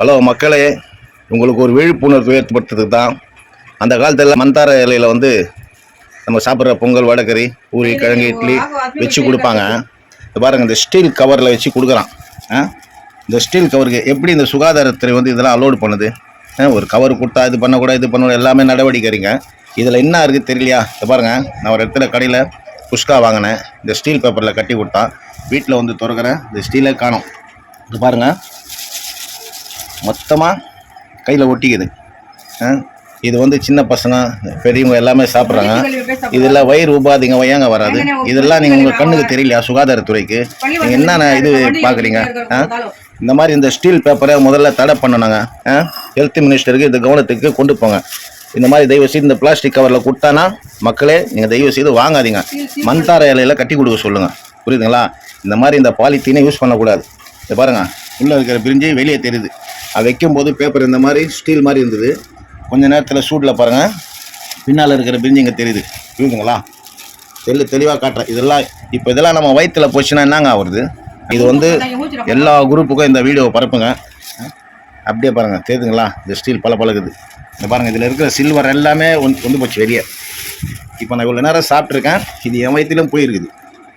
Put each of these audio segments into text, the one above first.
Hello மக்களே உங்களுக்கு ஒரு விழிப்புணர்வு ஏற்படுத்துறதுக்கு தான் அந்த காலத்தில் மந்தார இலையில வந்து நம்ம சாப்பிட்ற பொங்கல் வடகறி பூரி கிழங்கு இட்லி வச்சு கொடுப்பாங்க. இது பாருங்க இந்த ஸ்டீல் கவரில் வச்சு கொடுக்குறான்? இந்த ஸ்டீல் கவருக்கு எப்படி இந்த சுகாதாரத்துறை வந்து இதெல்லாம் அலோடு பண்ணுது? ஒரு கவர் கொடுத்தா இது பண்ணக்கூடாது இது பண்ணக்கூடாது எல்லாமே நடவடிக்கைங்க இதில் என்ன இருக்குது தெரியலையா? இது பாருங்க. நான் ஒரு இடத்துல கடையில் புஷ்கா வாங்கினேன். இந்த ஸ்டீல் பேப்பரில் கட்டி கொடுத்தான் வீட்டில் வந்து திறக்கிறேன். இந்த ஸ்டீலே காணும். இது பாருங்கள் மொத்தமாக கையில் ஒட்டிக்குது. ஆ? இது வந்து சின்ன பசங்க பெரியவங்க எல்லாமே சாப்பிட்றாங்க. இதெல்லாம் வயிறு உபாதைங்க ஏங்க வராது. இதெல்லாம் நீங்கள் உங்கள் கண்ணுக்கு தெரியலையா? சுகாதாரத்துறைக்கு. நீங்கள் என்னென்ன இது பார்க்குறீங்க ஆ? இந்த மாதிரி இந்த ஸ்டீல் பேப்பரை முதல்ல தடை பண்ணணுங்க. ஆ? ஹெல்த் மினிஸ்டருக்கு இந்த கவனத்துக்கு கொண்டு போங்க. இந்த மாதிரி தயவு செய்து இந்த பிளாஸ்டிக் கவரில் கொடுத்தானா மக்களே நீங்கள் தயவு செய்து வாங்காதீங்க. மண்தார இலையில கட்டி கொடுக்க சொல்லுங்கள் புரியுதுங்களா? இந்த மாதிரி இந்த பாலித்தீனை யூஸ் பண்ணக்கூடாது. இதை பாருங்க. உள்ளே இருக்கிற பிரிஞ்சு வெளியே தெரியுது. அது வைக்கும்போது பேப்பர் இந்த மாதிரி ஸ்டீல் மாதிரி இருந்தது. கொஞ்ச நேரத்தில் சூட்டில் பாருங்கள் பின்னால் இருக்கிற பிரிஞ்சு இங்கே தெரியுது. புரியுதுங்களா? தெளி தெளிவாக காட்டுறேன். இதெல்லாம் இப்போ இதெல்லாம் நம்ம வயிற்றுல போச்சுன்னா என்னங்க ஆகுறது? இது வந்து எல்லா குரூப்புக்கும் இந்த வீடியோவை பரப்புங்க. அப்படியே பாருங்கள் தெரியுதுங்களா இந்த ஸ்டீல் பல பழகுது இந்த பாருங்கள் இதில் இருக்கிற சில்வர் எல்லாமே வந்து வந்து போச்சு வெளியே. இப்போ நான் இவ்வளோ நேரம் சாப்பிட்ருக்கேன் இது என் வயிற்றிலும் போயிருக்குது.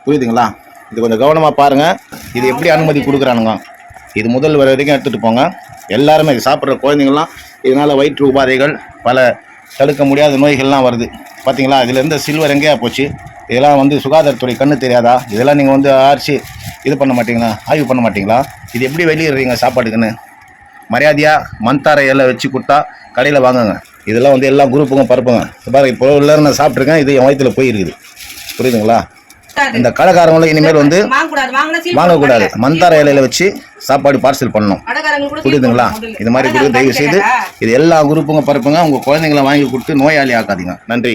புரியுதுங்களா? இது கொஞ்சம் கவனமாக பாருங்கள் இது எப்படி அனுமதி கொடுக்குறானுங்க? இது முதல் வரை வரைக்கும் எடுத்துகிட்டு போங்க. எல்லாருமே இது சாப்பிட்ற குழந்தைங்கள்லாம் இதனால் வயிற்று உபாதைகள் பல தடுக்க முடியாத நோய்கள்லாம் வருது. பார்த்தீங்களா இதில் இருந்த சில்வர் எங்கேயா போச்சு? இதெல்லாம் வந்து சுகாதாரத்துறை கண்ணு தெரியாதா? இதெல்லாம் நீங்கள் வந்து ஆர்ச்சி இது பண்ண மாட்டீங்களா? ஆய்வு பண்ண மாட்டீங்களா? இது எப்படி வெளியிடுறீங்க சாப்பாட்டுக்குன்னு மரியாதையாக மண்தார இலை வச்சு கொடுத்தா கடையில் வாங்குங்க. இதெல்லாம் வந்து எல்லா குரூப்புக்கும் பரப்புங்க. பாருங்க இப்போ உள்ள நான் சாப்பிட்ருக்கேன் இது என் வயிற்றுல போயிருக்குது. புரியுதுங்களா? இந்த கடைக்காரங்களும் இனிமேல் வந்து வாங்கக்கூடாது. மந்தார இலையில வச்சு சாப்பாடு பார்சல் பண்ணணும். புரியுதுங்களா? இது மாதிரி. கொடுத்து தயவு செய்து இது எல்லா குரூப்புங்க பரப்புங்க. உங்கள் குழந்தைங்களை வாங்கி கொடுத்து நோயாளி ஆக்காதீங்க. நன்றி.